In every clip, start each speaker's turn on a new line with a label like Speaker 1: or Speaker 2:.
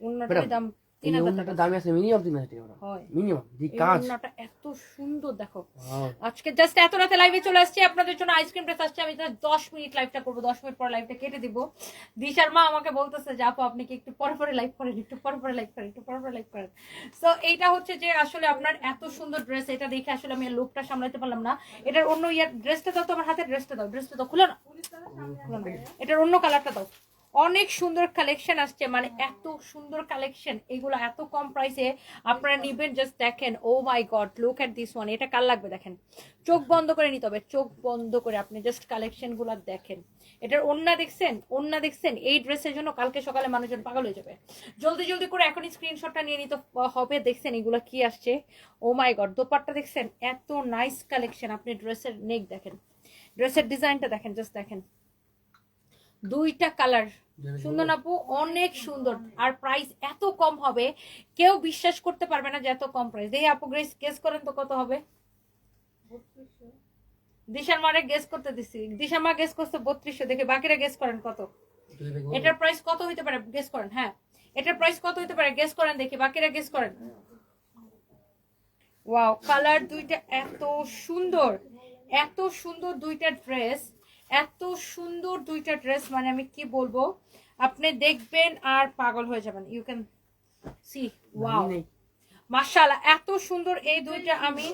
Speaker 1: অন্যটার দাম তিন হাজার টাকা।
Speaker 2: দামই আছে মিনিমাম তিন হাজার টাকা
Speaker 1: হয়।
Speaker 2: মিনিমাম যে কাজ।
Speaker 1: ওড়নাটা এত সুন্দর দেখো। আজকে জাস্ট এত রাতে লাইভে চলে আসছি আপনাদের জন্য আইসক্রিম ড্রেস আসছে আমি জাস্ট দশ মিনিট লাইভটা করব দশ মিনিট পর লাইভটা কেটে দিব। দিশার মা আমাকে বলতেছে যে আপু আপনি কি একটু পরে পরে লাইভ করেন একটু পরে পরে লাইভ করেন একটু পরে পরে লাইভ করেন? সো এইটা হচ্ছে যে আসলে আপনার এত সুন্দর ড্রেস এটা দেখে আসলে আমি লুকটা সামলাতে পারলাম না। এটার অন্য ইয়ার ড্রেসটা দাও তো আমার হাতে ড্রেসটা দাও ড্রেসটা দাও। খুলে না। না। এটার অন্য কালারটা দাও। অনেক সুন্দর কালেকশন আসছে। মানে এত সুন্দর কালেকশন এগুলো এত কম প্রাইসে আপনারা নিবেন জাস্ট দেখেন ও my God look at this one এটা কার লাগবে দেখেন? চোখ বন্ধ করে নিতে হবে চোখ বন্ধ করে আপনি জাস্ট কালেকশনগুলো দেখেন। এটার ওন্না দেখছেন? ওন্না দেখছেন? এই ড্রেসের জন্য কালকে সকালে মানুষজন পাগল হয়ে যাবে। জলদি জলদি করে এখনই স্ক্রিনশটটা নিয়ে নিতে হবে। দেখছেন এগুলো কি আসছে? ও মাই গড দোপাট্টা দেখছেন? এত নাইস কালেকশন আপনি ড্রেসের নেক দেখেন। ড্রেসের ডিজাইনটা দেখেন জাস্ট দেখেন। দুইটা কালার। সুন্দর আপু? অনেক সুন্দর। আর প্রাইস এত কম হবে কেউ বিশ্বাস করতে পারবে না যে এত কম প্রাইস এই আপু গ্রেস গেস করেন তো কত হবে? দিশার মারে গেস করতে দিছি। দিশার মা গেস করছে বত্রিশশো। দেখে বাকিরা গেস করেন কত? এটার প্রাইস কত হইতে পারে? গেস করেন হ্যাঁ। এটার প্রাইস কত হইতে পারে? গেস করেন দেখি। বাকিরা গেস করেন। ওয়াও কালার দুইটা এত সুন্দর। এত সুন্দর দুইটা ড্রেস এত সুন্দর দুইটা ড্রেস মানে আমি কি বলব? আপনি দেখবেন আর পাগল হয়ে যাবেন। ইউ ক্যান সি ওয়াও মাশাআল্লাহ এত সুন্দর এই দুইটা আমি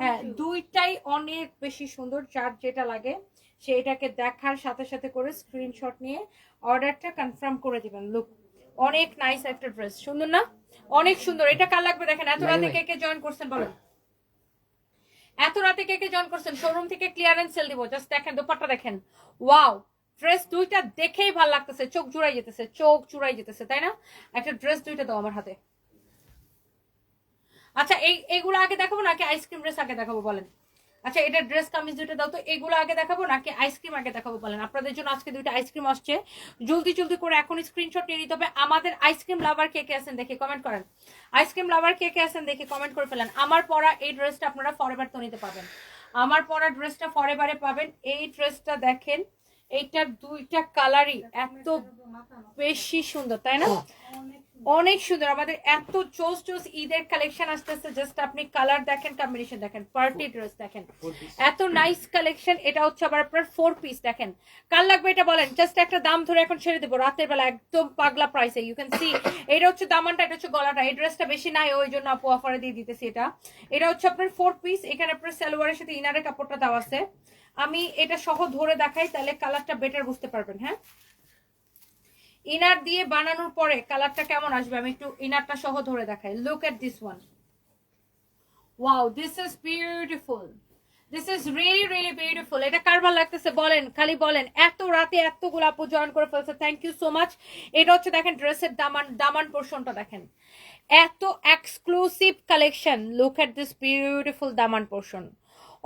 Speaker 1: হ্যাঁ দুইটাই অনেক বেশি সুন্দর যার যেটা লাগে সে এটাকে দেখার সাথে সাথে করে স্ক্রিনশট নিয়ে অর্ডারটা কনফার্ম করে দিবেন। লুক অনেক নাইস একটা ড্রেস সুন্দর না? অনেক সুন্দর। এটা কার লাগবে দেখেন? এত রাতে কে কে জয়েন করছেন বলেন? এত রাতে কে কে জয়েন করছেন? শোরুম থেকে ক্লিয়ারেন্স সেল দিব। জাস্ট দেখেন, দোপাট্টা দেখেন। ওয়াও ড্রেস দুইটা দেখেই ভালো লাগতেছে। চোখ জুড়াই যেতেছে, চোখ জুড়াই যেতেছে, তাই না? একটা ড্রেস দুইটা দাও আমার হাতে। আচ্ছা এই, এগুলো আগে দেখাবো নাকি আইসক্রিম ড্রেস আগে দেখাবো, বলেন। আচ্ছা এটা ড্রেস কামিজ দুইটা দাও তো, এগুলো আগে দেখাবো নাকি আইসক্রিম আগে দেখাবো বলেন? আপনাদের জন্য আজকে দুইটা আইসক্রিম আসছে। জলদি জলদি করে এখন স্ক্রিনশট নিয়ে নিতে হবে। আমাদের আইসক্রিম লাভার কে কে আছেন দেখে কমেন্ট করেন। আইসক্রিম লাভার কে কে আছেন দেখে কমেন্ট করে ফেলেন। আমার পরা এই ড্রেসটা আপনারা ফরেভার তো নিতে পারবেন। আমার পরা ড্রেসটা ফরেভারে পাবেন। এই ড্রেসটা দেখেন, এইটার দুইটা কালারই এত বেশি সুন্দর, তাই না? অনেক সুন্দর। আমাদের এত চোস চোস ঈদের কালেকশন আসতেছে। জাস্ট আপনি কালার দেখেন কম্বিনেশন দেখেন পার্টি ড্রেস দেখেন। এত নাইস কালেকশন এটা হচ্ছে আবার আপনার ফোর পিস দেখেন। কাল লাগবে এটা বলেন? জাস্ট একটা দাম ধরে এখন ছেড়ে দেবো। রাতের বেলা একদম পাগলা প্রাইসে ইউ ক্যান সি এটা হচ্ছে দামানটা এটা হচ্ছে গলাটা। এই ড্রেসটা বেশি নাই ওই জন্য আপু অফারে দিয়ে দিতেছি এটা। এটা হচ্ছে আপনার ফোর পিস এখানে আপনার সালোয়ারের সাথে ইনারের কাপড়টা দেওয়া আছে। আমি এটা সহ ধরে দেখাই তাহলে কালারটা বেটার বুঝতে পারবেন হ্যাঁ? ইনার দিয়ে বানানোর পরে কালারটা কেমন আসবে? আমি একটু ইনারটা সহ ধরে দেখাই। Look at this one wow this is beautiful this is really really beautiful এটা কারবার লাগতেছে? বলেন, খালি বলেন। এত রাতে এতগুলো আপু জয়েন করে ফেলছে। থ্যাংক ইউ সো মাচ এটা হচ্ছে দেখেন ড্রেসের দামান দামান পোর্শনটা দেখেন। এত exclusive collection look at this beautiful Daman portion.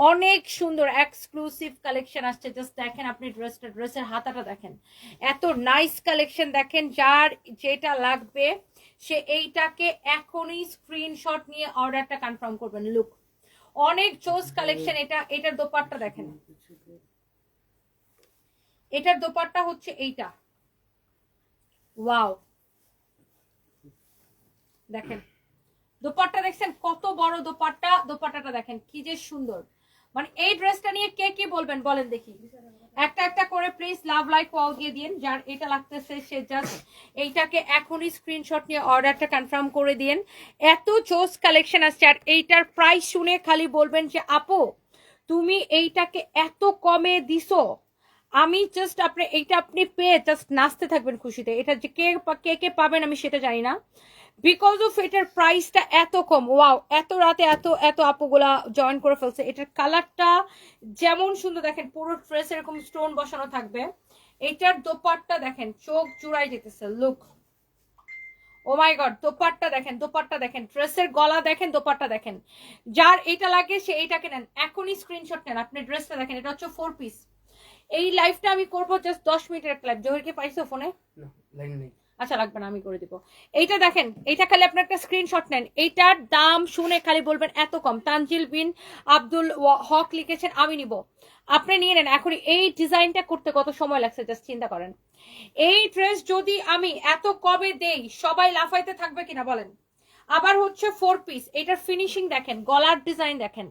Speaker 1: অনেক সুন্দর এক্সক্লুসিভ কালেকশন আসছে। জাস্ট দেখেন আপনি ড্রেসটা ড্রেসের হাতাটা দেখেন। এত নাইস কালেকশন দেখেন, যার যেটা লাগবে, সে এইটাকে এখনই স্ক্রিনশট নিয়ে অর্ডারটা কনফার্ম করবেন। লুক অনেক চোস কালেকশন এটা, এটার দোপাট্টা দেখেন। এটার দোপাট্টা হচ্ছে এইটা। ওয়াও দেখেন, দোপাট্টা দেখছেন, কত বড় দোপাট্টা, দোপাট্টাটা দেখেন, কি যে সুন্দর। মানে এই ড্রেসটা নিয়ে কে কি বলবেন? বলেন দেখি। একটা একটা করে প্লিজ লাভ লাইক ওয়াও দিয়ে দিন। যার এটা লাগতেছে, সে জাস্ট এইটাকে এখনই স্ক্রিনশট নিয়ে অর্ডারটা কনফার্ম করে দিন এত চোস কালেকশন আসছে। আর এইটার প্রাইস শুনে খালি বলবেন যে, আপু, তুমি এইটাকে এত কমে দিছো। আমি জাস্ট আপনি, এইটা আপনি পেয়ে জাস্ট নাচতে থাকবেন খুশিতে। এটা যে কে কে কে পাবেন আমি সেটা জানি না। বিকজ অফ এটার প্রাইসটা এত কম ওয়াও এত রাতে এত এত আপুগুলা জয়েন করে ফেলছে। এটার কালারটা যেমন সুন্দর, দেখেন, পুরো ড্রেস এরকম স্টোন বসানো থাকবে। এটার দোপাট্টা দেখেন, চোখ জুড়াই যেতেছে look oh my god dupatta দেখেন দোপাট্টা দেখেন ড্রেসের গলা দেখেন, দোপাট্টা দেখেন। যার এটা লাগে, সে এইটাকে নেন। এখনই স্ক্রিনশট নেন, আপনি ড্রেসটা দেখেন, এটা হচ্ছে ফোর পিস এই লাইভটা আমি করব জাস্ট দশ মিনিটের লাইভ জহিরকে পাইছো ফোনে
Speaker 2: নেই।
Speaker 1: আচ্ছা লাগবে না, আমি করে দিব। এইটা দেখেন, এইটা খালি আপনার একটা স্ক্রিনশট নেন। এইটার দাম শুনে খালি বলবেন এত কম। তানজিল বিন আব্দুল হক লিখেছেন, আমি নিব। আপনি নিয়ে নেন এখন এই ডিজাইনটা করতে কত সময় লাগছে জাস্ট চিন্তা করেন। এই ড্রেস যদি আমি এত কবে দেই, সবাই লাফাইতে থাকবে কিনা বলেন? আবার হচ্ছে ফোর পিস এটার ফিনিশিং দেখেন, গলার ডিজাইন দেখেন।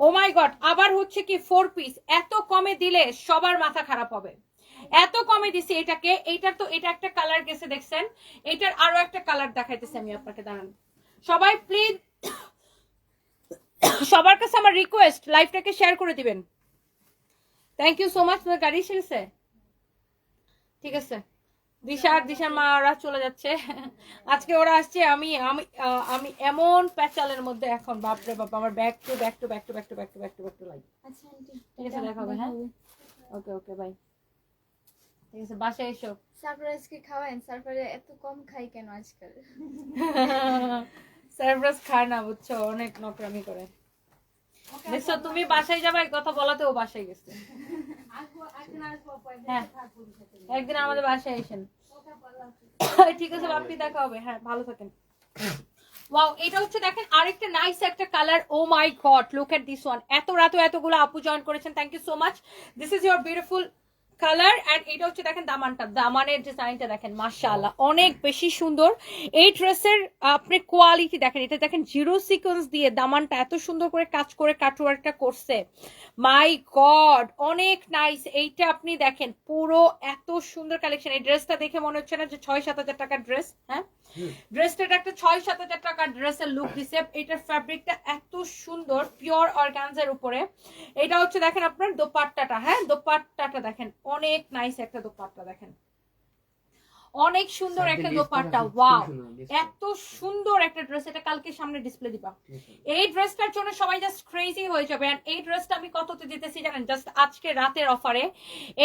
Speaker 1: ও মাই গড আবার হচ্ছে কি ফোর পিস এত কমে দিলে সবার মাথা খারাপ হবে। এত কমে দিছি এটাকে। এইটার তো এটা একটা কালার গেছে দেখছেন? এটার আরও একটা কালার দেখাইতেছি আমি আপনাকে দাঁড়ান। সবাই প্লিজ সবার কাছে আমার রিকোয়েস্ট লাইভটাকে শেয়ার করে দিবেন। থ্যাংক ইউ সো মাচ তোমার গাড়ি এসে গেছে ঠিক আছে। দিশা আর দিশার মারা চলে যাচ্ছে। আজকে ওরা আসছে আমি আমি আমি এমন প্যাচালের মধ্যে এখন বাপরে বাপ আমার back to back to back to back to back to back to back to like
Speaker 2: আচ্ছা
Speaker 1: ঠিক আছে, দেখা হবে, হ্যাঁ? ওকে ওকে বাই ঠিক আছে বাসায় এসো।
Speaker 2: সারপ্রাইজকে খাওয়ান সারপ্রাইজ এত কম খাই কেন আজকাল?
Speaker 1: সারপ্রাইজ খায় না বুঝছ? অনেক নকরামি করে। দেখছ তুমি বাসায় যাবে কথা বলাতে ও বাসায় গেছে। হ্যাঁ একদিন আমাদের বাসায় এসেন। ঠিক আছে বাপ্পি দেখা হবে। হ্যাঁ ভালো থাকেন। ওয়াও এটা হচ্ছে দেখেন আরেকটা নাইস একটা colour oh my God look at this one এত রাত এতগুলো আপু জয়েন করেছেন। Thank you so much this is your beautiful colour and এটা হচ্ছে দেখেন দামানটা। দামানের ডিজাইনটা দেখেন, মাশাআল্লাহ, অনেক বেশি সুন্দর। এই ড্রেসের আপনি কোয়ালিটি দেখেন, এটা দেখেন জিরো সিকোয়েন্স দিয়ে দামানটা এত সুন্দর করে কাজ করে কাটওয়ার্কটা করছে। মাই গড অনেক নাইস এইটা আপনি দেখেন, পুরো এত সুন্দর কালেকশন এই ড্রেসটা দেখে মনে হচ্ছে না যে ছয় সাত হাজার টাকার ড্রেস হ্যাঁ? ড্রেসটা একটা ছয় সাত হাজার টাকার ড্রেসের লুক দিছে এটার ফ্যাব্রিকটা এত সুন্দর পিওর অর্গানজার উপরে। এটা হচ্ছে দেখেন আপনার দোপাট্টাটা হ্যাঁ? দোপাট্টাটা দেখেন অনেক নাইস একটা দোপাট্টা দেখেন। অনেক সুন্দর একটা দোপাট্টা ওয়াও এত সুন্দর একটা ড্রেস এটা কালকে সামনে ডিসপ্লে দিবা। এই ড্রেসটার জন্য সবাই জাস্ট ক্রেজি হয়ে যাবে। আর এই ড্রেসটা আমি কততে দিতেছি জানেন? জাস্ট আজকে রাতের অফারে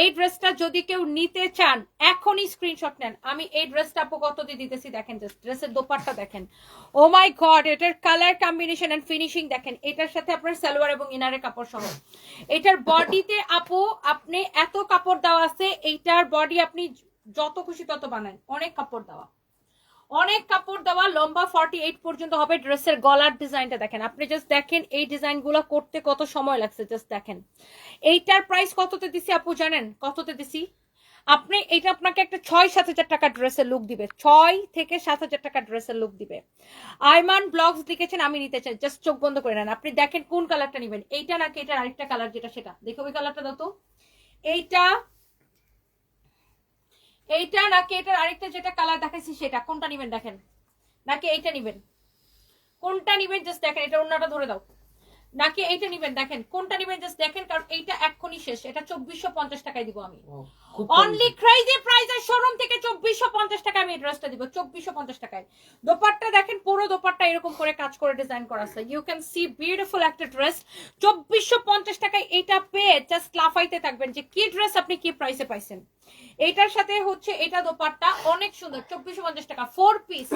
Speaker 1: এই ড্রেসটা যদি কেউ নিতে চান এখনই স্ক্রিনশট নেন। আমি এই ড্রেসটা আপু কততে দিতেছি দেখেন জাস্ট ড্রেসের দোপাট্টা দেখেন। ও মাই গড এটার কালার কম্বিনেশন এন্ড ফিনিশিং দেখেন। এটার সাথে আপনার সালোয়ার এবং ইনারের কাপড় সহ। এটার বডিতে আপু আপনি এত কাপড় দেওয়া আছে এইটার বডি আপনি যত খুশি তত বানান অনেক কাপড় দেওয়া। অনেক কাপড় দেওয়া, লম্বা ফর্টি এইট পর্যন্ত হবে ড্রেসের গলার ডিজাইনটা দেখেন। আপনি জাস্ট দেখেন এই ডিজাইনগুলো করতে কত সময় লাগছে জাস্ট দেখেন। এইটার প্রাইস কততে দিছি আপু জানেন? কততে দিছি? আপনি এটা আপনাকে একটা ছয় সাত হাজার টাকা ড্রেসের লুক দিবে। ছয় থেকে সাত হাজার টাকা ড্রেসের লুক দিবে। আইমান ব্লগস লিখেছেন, আমি নিতে চাই। জাস্ট চোখ বন্ধ করে নেন। আপনি দেখেন কোন কালারটা নেবেন। এইটা নাকি এটার আরেকটা কালার যেটা সেটা। দেখো ওই কালারটা দাও তো। এইটা এইটা নাকি এটার আরেকটা যেটা কালার দেখাচ্ছি সেটা? কোনটা নিবেন দেখেন? নাকি এইটা নিবেন? কোনটা নিবেন? জাস্ট দেখেন, এটা অন্যটা ধরে দাও। নাকি এইটা নিবেন? দেখেন, কোনটা নিবেন? জাস্ট দেখেন, কারণ এইটা এক্ষুনি শেষ। এটা চব্বিশশো পঞ্চাশ টাকায় দিব আমি। অনলি ক্রাইজি প্রাইজের শোরুম থেকে চব্বিশশো পঞ্চাশ টাকা আমি এই ড্রেসটা দিব চব্বিশশো পঞ্চাশ টাকায়। দোপাট্টা দেখেন পুরো দোপাট্টা এরকম করে কাজ করে ডিজাইন করা আছে। ইউ ক্যান সি বিউটিফুল একটা ড্রেস চব্বিশশো পঞ্চাশ টাকায় এটা পেয়ে জাস্ট লাফাইতে থাকবেন যে কি ড্রেস আপনি কি প্রাইসে পাইছেন। এটার সাথে হচ্ছে এটা দোপাট্টা অনেক সুন্দর চব্বিশশো পঞ্চাশ টাকা। ফোর পিস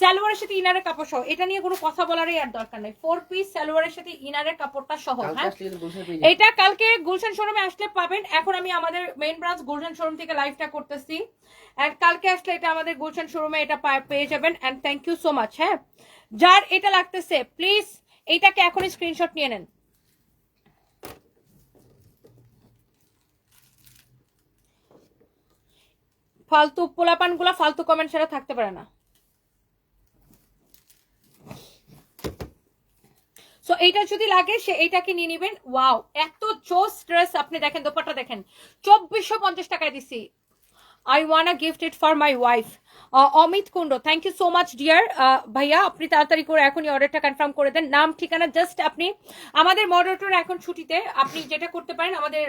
Speaker 1: সালোয়ারের সাথে ইনারের কাপড় সহ এটা নিয়ে কোনো কথা বলারই আর দরকার নেই। ফোর পিস সালোয়ারের সাথে ইনারের কাপড়টা সহ হ্যাঁ? এটা কালকে গুলশান শোরুমে আসলে পাবেন। এখন আমি আমাদের মেইন ব্রাঞ্চ গুলশান শোরুম থেকে লাইভটা করতেছি। এন্ড কালকে আসলে এটা আমাদের গুলশান শোরুমে এটা পেয়ে যাবেন। And thank you so much হ্যাঁ? যার এটা লাগতেছে প্লিজ এইটাকে এখনই স্ক্রিনশট নিয়ে নেন। ফালতু পোলাপানগুলো ফালতু কমেন্ট ছাড়া থাকতে পারে না সো এইটা যদি লাগে, সে এইটাকে নিয়ে নিবেন। ওয়াও, এত জোস ড্রেস আপনি দেখেন দোপাটা দেখেন। চব্বিশশো পঞ্চাশ টাকায় দিছি। I wanna gift it for my wife Amit Kundu thank you so much dear ভাইয়া, আপনি তাড়াতাড়ি করে এখনই অর্ডারটা কনফার্ম করে দেন। নাম, ঠিকানা জাস্ট আপনি, আমাদের মডারেটর এখন ছুটিতে, আপনি যেটা করতে পারেন, আমাদের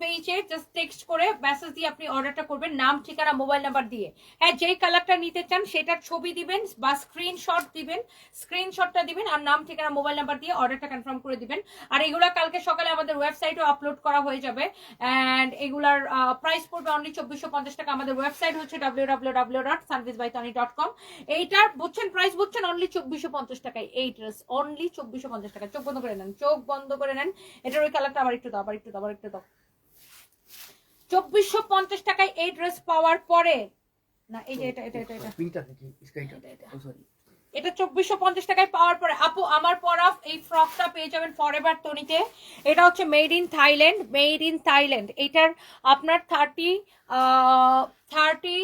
Speaker 1: পেজে জাস্ট টেক্সট করে মেসেজ দিয়ে আপনি অর্ডারটা করবেন। নাম, ঠিকানা মোবাইল নাম্বার দিয়ে। হ্যাঁ যেই কালারটা নিতে চান, সেটার ছবি দিবেন বা স্ক্রিনশট দিবেন। স্ক্রিনশটটা দিবেন আর নাম, ঠিকানা মোবাইল নাম্বার দিয়ে অর্ডারটা কনফার্ম করে দিবেন। আর এগুলা কালকে সকালে আমাদের ওয়েবসাইটও আপলোড করা হয়ে যাবে। অ্যান্ড এগুলার প্রাইস পড়বে অনলি চব্বিশশো পঞ্চাশ টাকা। আমাদের ওয়েবসাইট হচ্ছে W W W dot Sanvis by Toni dot com এইটার বুঝছেন প্রাইস বুঝছেন অনলি চব্বিশশো পঞ্চাশ টাকায়। এই ড্রেস অনলি চব্বিশশো পঞ্চাশ টাকা চোখ বন্ধ করে নেন চোখ বন্ধ করে নেন। এটার ওই কালারটা আবার একটু দাও আবার একটু দাও আবার একটু দাও। চব্বিশশো পঞ্চাশ টাকায় এই ড্রেস পাওয়ার পরে না এই যে এটা এটা এটা এটা।
Speaker 3: পিঙ্কটা নাকি? স্কাইটা?
Speaker 1: এটা, এটা।
Speaker 3: ও সরি
Speaker 1: এটা চব্বিশশো পঞ্চাশ টাকায় পাওয়ার পরে আপু আমার পরা এই ফ্রকটা পেয়ে যাবেন ফর এভার তনিতে এটা হচ্ছে made in Thailand made in Thailand এটার আপনার থার্টি থার্টি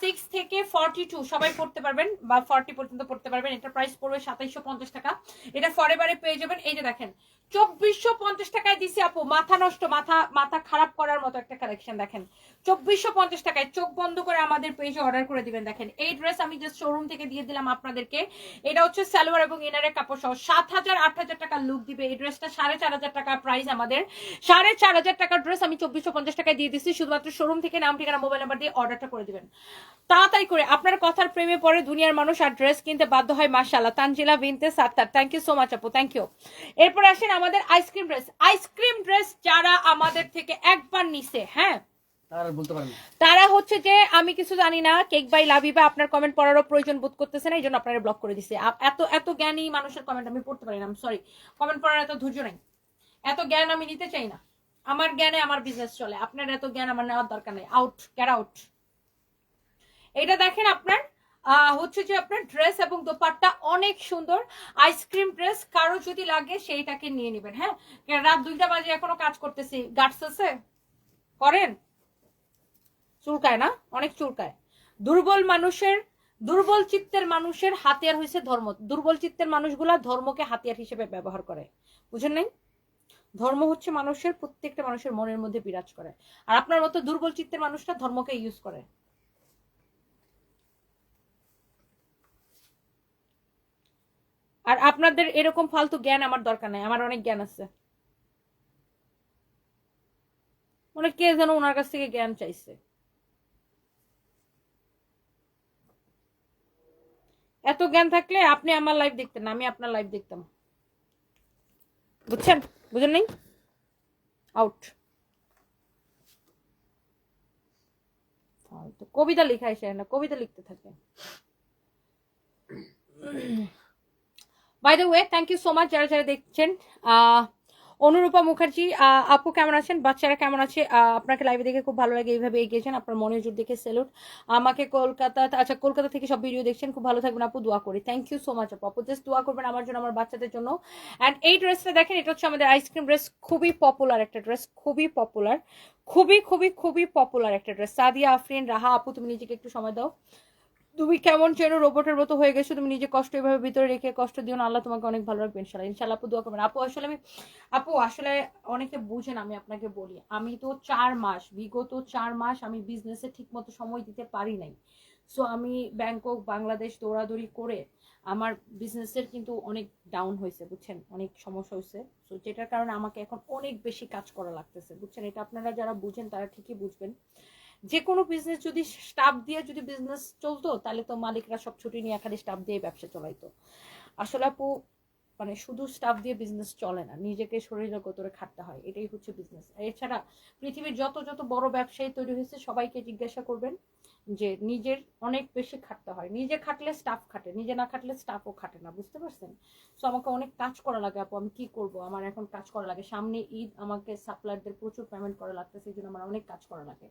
Speaker 1: সিক্স থেকে ফর্টি টু সবাই পড়তে পারবেন বা ফর্টি পর্যন্ত পড়তে পারবেন। এটা প্রাইস পড়বে সাতাইশশো পঞ্চাশ টাকা। এটা ফরেভারে পেয়ে যাবেন। এই যে দেখেন চব্বিশশো পঞ্চাশ টাকায় দিছি আপু। মাথা নষ্ট, মাথা মাথা খারাপ করার মতো একটা কালেকশন দেখেন। চব্বিশশো পঞ্চাশ টাকায় চোখ বন্ধ করে আমাদের পেজে অর্ডার করে দিবেন। দেখেন, এই ড্রেস আমি জাস্ট শোরুম থেকে দিয়ে দিলাম আপনাদেরকে। এটা হচ্ছে সালোয়ার এবং ইনারের কাপড় সহ সাত হাজার, আট হাজার টাকা লুক দিবে। এই ড্রেসটা সাড়ে চার হাজার টাকা প্রাইস আমাদের। সাড়ে চার হাজার টাকার ড্রেস আমি চব্বিশশো পঞ্চাশ টাকায় দিয়ে দিচ্ছি শুধুমাত্র শোরুম থেকে নাম, ঠিকানা মোবাইল নাম্বার দিয়ে অর্ডারটা করে দিবেন। তাড়াতাড়ি করে, আপনার কথার প্রেমে পড়ে দুনিয়ার মানুষ আর ড্রেস কিনতে বাধ্য হয় মার্শাল্লাহ Tanjila Binte Sattar. Thank you so much আপু। থ্যাংক ইউ এরপরে আসেন আমাদের আইসক্রিম ড্রেস। আইসক্রিম ড্রেস যারা আমাদের থেকে একবার নিছে হ্যাঁ?
Speaker 3: তার
Speaker 1: হচ্ছে যে আমি কিছু জানি না কেক বাই লাভিবা আপনার কমেন্ট পড়ারও প্রয়োজন বোধ করতেছে না এই জন্য আপনারা ব্লক করে দিছে। এত এত জ্ঞানী মানুষের কমেন্ট আমি পড়তে পারি না সরি কমেন্ট পড়ার এত ধৈর্য নাই। এত জ্ঞান আমি নিতে চাই না। আমার জ্ঞানে আমার বিজনেস চলে। আপনার এত জ্ঞান আমার নেওয়ার দরকার নেই। আউট ক্যার আউট এটা দেখেন আপনার হচ্ছে যে আপনার ড্রেস এবং দোপাট্টা অনেক সুন্দর। আইসক্রিম ড্রেস কারও যদি লাগে সেইটাকে নিয়ে নেবেন হ্যাঁ? রাত দুইটা বাজে এখনও কাজ করতেছি। গার্ডস আছে? করেন? চুলকায় না? অনেক চুলকায়। দুর্বল মানুষের, দুর্বল চিত্তের মানুষের হাতিয়ার হয়েছে ধর্ম। দুর্বল চিত্তের মানুষগুলা ধর্মকে হাতিয়ার হিসেবে ব্যবহার করে। বুঝেন নাই? ধর্ম হচ্ছে মানুষের, প্রত্যেকটা মানুষের মনের মধ্যে বিরাজ করে। আর আপনার মতো দুর্বল চিত্তের মানুষটা ধর্মকে ইউজ করে। আর আপনাদের এরকম ফালতু জ্ঞান আমার দরকার নাই, আমার অনেক জ্ঞান আছে। মানে কে যেন ওনার কাছ থেকে জ্ঞান চাইছে। এত জ্ঞান থাকলে আপনি আমার লাইভ দেখতেন, আমি আপনার লাইভ দেখতাম। বুঝছেন? বুঝেন নাই? আউট কবিতা লেখা এসে না, কবিতা লিখতে থাকে। By the way thank you so much যারা যারা দেখছেন। অনুরূপা মুখার্জি আপু কেমন আছেন? বাচ্চারা কেমন আছে? আপনাকে লাইভে দেখে খুব ভালো লাগে, এইভাবে এগিয়েছেন আপনার মনোযোগ দেখে সেলুট আমাকে কলকাতা আচ্ছা কলকাতা থেকে সব ভিডিও দেখছেন, খুব ভালো থাকবেন আপু, দোয়া করি। থ্যাংক ইউ সো মাচ আপু। আপু জাস্ট দোয়া করবেন আমার জন্য, আমার বাচ্চাদের জন্য। অ্যান্ড এই ড্রেসটা দেখেন, এটা হচ্ছে আমাদের আইসক্রিম ড্রেস খুবই পপুলার একটা ড্রেস খুবই পপুলার খুবই খুবই খুবই পপুলার একটা ড্রেস সাদিয়া, আফরিন, রাহা, আপু, তুমি নিজেকে একটু সময় দাও। তুমি কেমন চেনো রোবটের মতো হয়ে গেছো, তুমি নিজে কষ্ট এভাবে ভিতরে রেখে কষ্ট দিও না, আল্লাহ তোমাকে অনেক ভালো রাখবে ইনশাল্লাহ ইনশাল্লাহ আপু দোয়া করবেন। আপু, আসলে আমি আপু, আসলে অনেকে বুঝেন আমি আপনাকে বলি। আমি তো চার মাস, বিগত চার মাস আমি বিজনেসে ঠিক মতো সময় দিতে পারি নাই। সো আমি ব্যাংকক, বাংলাদেশ দৌড়াদৌড়ি করে আমার বিজনেসের কিন্তু অনেক ডাউন হয়েছে, বুঝছেন? অনেক সমস্যা হয়েছে। সো যেটার কারণে আমাকে এখন অনেক বেশি কাজ করা লাগতেছে, বুঝছেন? এটা আপনারা যারা বুঝেন তারা ঠিকই বুঝবেন। যে কোনো বিজনেস যদি স্টাফ দিয়ে যদি বিজনেস চলতো, তাহলে তো মালিকরা সব ছুটি নিয়ে খালি স্টাফ দিয়ে ব্যবসা চলাইতো। আসলে আপু মানে শুধু স্টাফ দিয়ে বিজনেস চলে না, নিজেকে শরীরের গতরে খাটতে হয়, এটাই হচ্ছে বিজনেস এছাড়া পৃথিবীর যত যত বড় ব্যবসায়ী তৈরি হয়েছে, সবাইকে জিজ্ঞাসা করবেন যে নিজের অনেক বেশি খাটতে হয়। নিজে খাটলে স্টাফ খাটে, নিজে না খাটলে স্টাফও খাটে না, বুঝতে পারছেন? সো আমাকে অনেক কাজ করা লাগে আপু, আমি কি করব? আমার এখন কাজ করা লাগে। সামনে ঈদ, আমাকে সাপ্লায়ারদের প্রচুর পেমেন্ট করা লাগতেছে, এই জন্য আমার অনেক কাজ করা লাগে।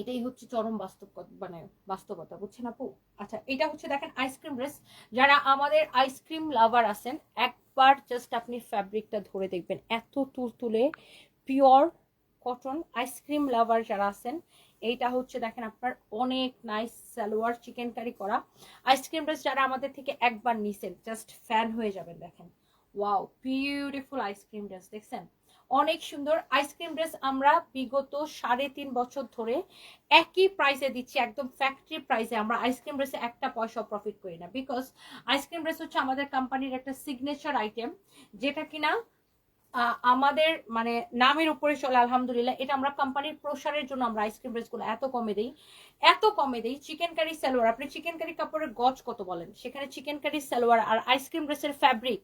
Speaker 1: এটাই হচ্ছে চরম বাস্তব মানে বাস্তবতা, বুঝছেন আপু? আচ্ছা এটা হচ্ছে দেখেন আইসক্রিম ড্রেস যারা আমাদের আইসক্রিম লাভার আছেন, একবার জাস্ট আপনি ফ্যাব্রিকটা ধরে দেখবেন, এত তুলতুলে পিওর কটন আইসক্রিম লাভার যারা আছেন, এইটা হচ্ছে দেখেন আপনার অনেক নাইস সালোয়ার চিকেন কারি। করা আইসক্রিম ড্রেস যারা আমাদের থেকে একবার নিছেন জাস্ট ফ্যান হয়ে যাবেন দেখেন। ওয়াও বিউটিফুল আইসক্রিম ড্রেস দেখছেন? অনেক সুন্দর আইসক্রিম ড্রেস আমরা বিগত সাড়ে তিন বছর ধরে একই প্রাইসে দিচ্ছি, একদম ফ্যাক্টরি প্রাইসে আমরা আইসক্রিম ড্রেসে একটা পয়সা প্রফিট করি না বিকজ আইসক্রিম ড্রেস হচ্ছে আমাদের কোম্পানির একটা সিগনেচার আইটেম যেটা কিনা আমাদের মানে নামের উপরে চলে, আলহামদুলিল্লাহ। এটা আমরা কোম্পানির প্রসারের জন্য আমরা আইসক্রিম ড্রেসগুলো এত কমে দিই, এত কমে দিই চিকেন কারি সালোয়ার আপনি চিকেন কারি কাপড়ের গজ কত বলেন? সেখানে চিকেন কারি সালোয়ার আর আইসক্রিম ড্রেসের ফ্যাব্রিক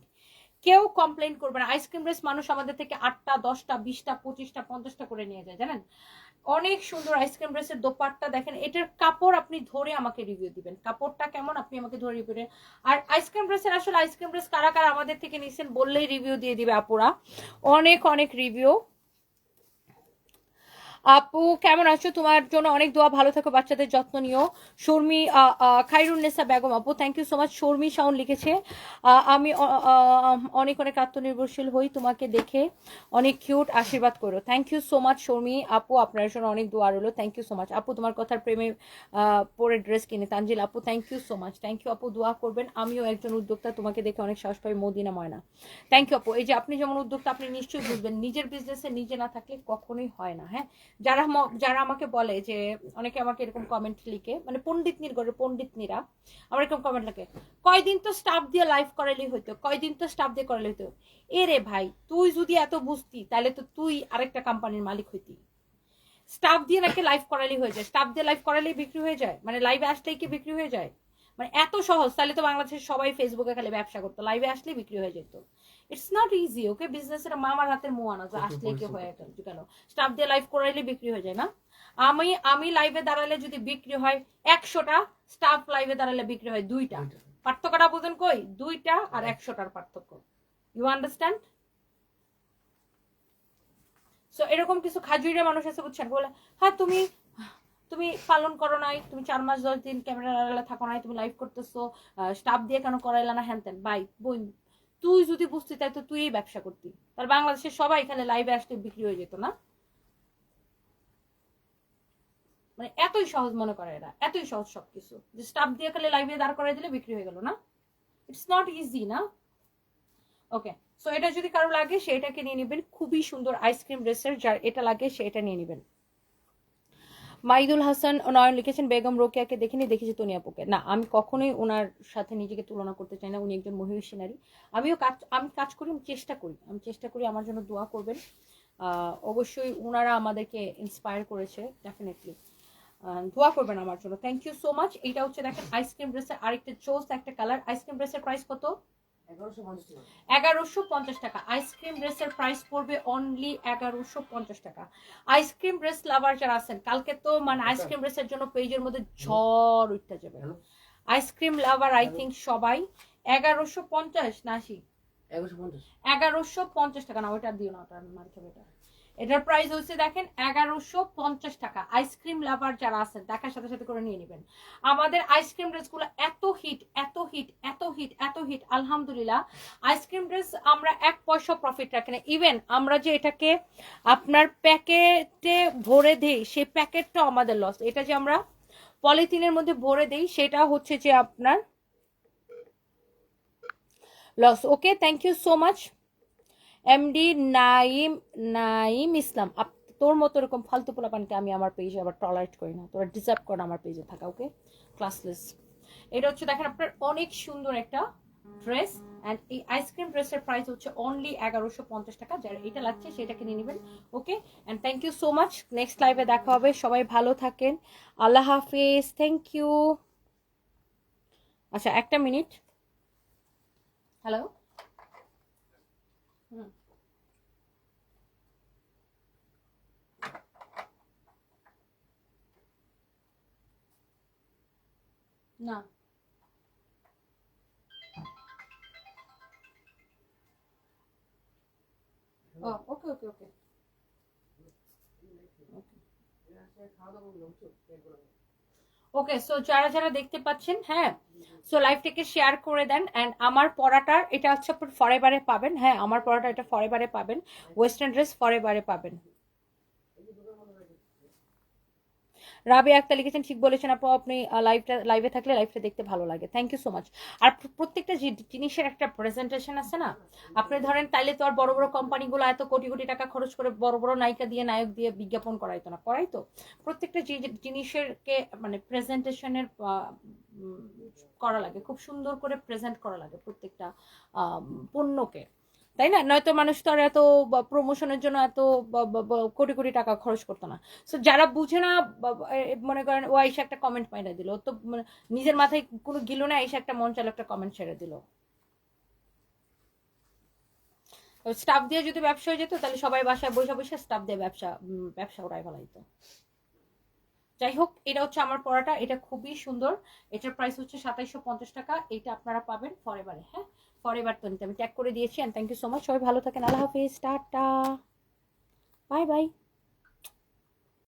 Speaker 1: কেউ কমপ্লেন করবে না। আইসক্রিম রেস মানুষ আমাদের থেকে আটটা, দশটা, বিশটা, পঁচিশটা, পঞ্চাশটা করে নিয়ে যায়, জানেন? অনেক সুন্দর আইসক্রিম রেসের দোপাট্টা দেখেন। এটার কাপড় আপনি ধরে আমাকে রিভিউ দিবেন। কাপড়টা কেমন আপনি আমাকে ধরে রিভিউ দেন আর আইসক্রিম রেসের আসলে আইসক্রিম রেস কারা কারা আমাদের থেকে নিয়েছেন বললেই রিভিউ দিয়ে দিবে আপুরা। অনেক অনেক রিভিউ আপু, কেমন আছো? তোমার জন্য অনেক দোয়া, ভালো থাকো, বাচ্চাদের যত্ন নিও। শর্মি খাইরুন্নেসা বেগম আপু thank you so much Sharmi Shaon লিখেছে আমি অনেক অনেক আত্মনির্ভরশীল হই, তোমাকে দেখে অনেক কিউট আশীর্বাদ করো। Thank you so much Sharmi আপু, আপনার জন্য অনেক দোয়া রইল। থ্যাংক ইউ সো মাচ আপু, তোমার কথার প্রেমে পরে ড্রেস কিনে। তানজিল আপু thank you so much thank you আপু, দোয়া করবেন। আমিও একজন উদ্যোক্তা, তোমাকে দেখে অনেক সাহস পাই, মদিনা, ময়না। থ্যাংক ইউ আপু। এই যে আপনি যেমন উদ্যোক্তা, আপনি নিশ্চয়ই বুঝবেন, নিজের বিজনেসে নিজে না থাকলে কখনোই হয় না হ্যাঁ? যারা যারা আমাকে বলে যে অনেকে আমাকে এরকম কমেন্ট লিখে মানে পণ্ডিতনির করে পণ্ডিতনিরা আমার এরকম কমেন্ট লিখে, কয়দিন তো স্টাফ দিয়ে লাইভ করালেই হইতো, কয়দিন তো স্টাফ দিয়ে করালে হইতো? এ রে ভাই, তুই যদি এত বুঝতি, তাহলে তো তুই আরেকটা কোম্পানির মালিক হইতি। স্টাফ দিয়ে নাকি লাইভ করালেই হয়ে যায় স্টাফ দিয়ে লাইভ করালেই বিক্রি হয়ে যায়? মানে লাইভে আসলেই কি বিক্রি হয়ে যায়? মানে এত সহজ তাহলে তো বাংলাদেশের সবাই ফেসবুকে খালি ব্যবসা করতো লাইভে আসলে বিক্রি হয়ে যেত। It's not easy okay business এর মামার হাতের মোয়ানা যে
Speaker 3: কত
Speaker 1: আসলে কি। হয়ে কেন? স্টাফ দিয়ে লাইভ করাইলে বিক্রি হয়ে যায় না। আমি আমি লাইভে দাঁড়ালে যদি বিক্রি হয় একশোটা স্টাফ লাইভে দাঁড়ালে বিক্রি হয় দুইটা। পার্থক্যটা বুঝেন কই? দুইটা আর একশোটার পার্থক্য। ইউ আন্ডারস্ট্যান্ড সো এরকম কিছু খাজুরিরা মানুষ আছে বুঝছেন? বলে হ্যাঁ তুমি তুমি পালন করো নাই, তুমি চার মাস, দশ দিন ক্যামেরা আড়ালে থাকো নাই, তুমি লাইভ করতেছো স্টাফ দিয়ে কেন করাইলা না, হ্যান ত্যান বাই বোন। তুই যদি বুঝতি তাই তো তুই এই ব্যবসা করতি। তার বাংলাদেশের সবাই এখানে লাইভে আসতে বিক্রি হয়ে যেত না। মানে এতই সহজ মনে করে এরা, এতই সহজ সবকিছু। যে স্টাফ দিয়ে খালি লাইভে দাঁড় করাই দিলে বিক্রি হয়ে গেল না। ইটস নট ইজি না? ওকে সো এটা যদি কারও লাগে, সেটাকে নিয়ে নেবেন। খুবই সুন্দর আইসক্রিম ড্রেসের যার এটা লাগে, সেটা নিয়ে নেবেন। মাইদুল হাসান নয়ন লিখেছেন বেগম রোকেয়াকে দেখিনি, দেখেছি তনি আপুকে। না, আমি কখনোই ওনার সাথে নিজেকে তুলনা করতে চাই না, উনি একজন মহিষী নারী। আমিও কাজ, আমি কাজ করি, আমি চেষ্টা করি, আমি চেষ্টা করি, আমার জন্য দোয়া করবেন। অবশ্যই ওনারা আমাদেরকে ইন্সপায়ার করেছে ডেফিনেটলি দোয়া করবেন আমার জন্য। থ্যাংক ইউ সো মাচ এটা হচ্ছে দেখেন আইসক্রিম ড্রেসের আরেকটা চোস একটা কালার আইসক্রিম ড্রেসের প্রাইস কত?
Speaker 3: এগারোশো পঞ্চাশ টাকা।
Speaker 1: আইসক্রিম ড্রেসের প্রাইস পড়বে অনলি এগারোশো পঞ্চাশ টাকা। আইসক্রিম ড্রেস লাভার যারা আছেন কালকে তো মানে আইসক্রিম ড্রেসের জন্য পেজের মধ্যে ঝড় উঠতে যাবে। আইসক্রিম লাভার আই থিঙ্ক সবাই। এগারোশো পঞ্চাশ না আশি
Speaker 3: এগারোশো পঞ্চাশ
Speaker 1: টাকা। না ওইটা দিও না ওটা মার খাবে এটার প্রাইস হচ্ছে দেখেন এগারোশো পঞ্চাশ টাকা। আইসক্রিম লাভার যারা আছেন, দেখার সাথে সাথে করে নিয়ে নেবেন। আমাদের আইসক্রিম ড্রেসগুলো এত হিট এত হিট এত হিট এত হিট আলহামদুলিল্লাহ। আইসক্রিম ড্রেস আমরা এক পয়সা প্রফিট রাখি না। ইভেন আমরা যে এটাকে আপনার প্যাকেটে ভরে দিই, সেই প্যাকেটটাও আমাদের লস এটা যে আমরা পলিথিনের মধ্যে ভরে দিই, সেটা হচ্ছে যে আপনার loss okay thank you so much MD Naim Naim Islam up- তোর মতো এরকম ফালতু পোলাপানকে আমি আমার পেজে আবার টলারেট করি না। তোরা ডিজার্ভ করে আমার পেজে থাকা ওকে ক্লাসলেস এটা হচ্ছে, দেখেন আপনার অনেক সুন্দর একটা ড্রেস অ্যান্ড এই আইসক্রিম ড্রেসের প্রাইস হচ্ছে অনলি এগারোশো পঞ্চাশ টাকা। যারা এটা লাগছে, সেটা কিনে নেবেন okay and thank you so much next লাইভে দেখা হবে। সবাই ভালো থাকেন। আল্লাহ হাফিজ। থ্যাংক ইউ আচ্ছা একটা মিনিট হ্যালো না। ওকে ওকে ওকে। ওকে সো যারা যারা দেখতে পাচ্ছেন হ্যাঁ সো লাইভটাকে শেয়ার করে দেন অ্যান্ড আমার পড়াটার এটা হচ্ছে ফরেবারে পাবেন হ্যাঁ আমার পড়াটা এটা ফরেবারে পাবেন ওয়েস্টার্ন ড্রেস ফরেবারে পাবেন। রাবি আক্তার লিখেছেন, ঠিক বলেছেন আপু, আপনি লাইভটা লাইভে থাকলে লাইভটা দেখতে ভালো লাগে। থ্যাংক ইউ সো মাচ আর প্রত্যেকটা জিনিসের একটা প্রেজেন্টেশন আছে না? আপনি ধরেন, তাইলে তো আর বড় বড় কোম্পানিগুলো এত কোটি কোটি টাকা খরচ করে বড় বড় নায়িকা দিয়ে, নায়ক দিয়ে বিজ্ঞাপন করাইতো না? করাইতো প্রত্যেকটা জিনিসেরকে মানে প্রেজেন্টেশনের করা লাগে। খুব সুন্দর করে প্রেজেন্ট করা লাগে প্রত্যেকটা পণ্যকে। তাই না? নয়তো মানুষ তো আর এত প্রমোশনের জন্য এত কোটি কোটি টাকা খরচ করতো না। সো যারা বুঝে না মনে করেন, ও আইসা একটা কমেন্ট মাইরা দিল। তো মানে নিজের মাথায় কোনো গিল না আইসা একটা মন চালো একটা কমেন্ট ছেড়ে দিল। স্টাফ দিয়ে যদি ব্যবসা হয়ে যেত, তাহলে সবাই বাসায় বসে বসে স্টাফ দিয়ে ব্যবসা ব্যবসা ওরাই ফেলাইতো। যাই হোক, এটা হচ্ছে আমার পড়াটা। এটা খুবই সুন্দর। এটার প্রাইস হচ্ছে সাতাইশো পঞ্চাশ টাকা। এটা আপনারা পাবেন ফরেবারে হ্যাঁ? ফরেবার তো আমি ট্যাগ করে দিয়েছি and thank you so much সবাই ভালো থাকেন, আল্লাহ হাফিজ, টাটা। Bye bye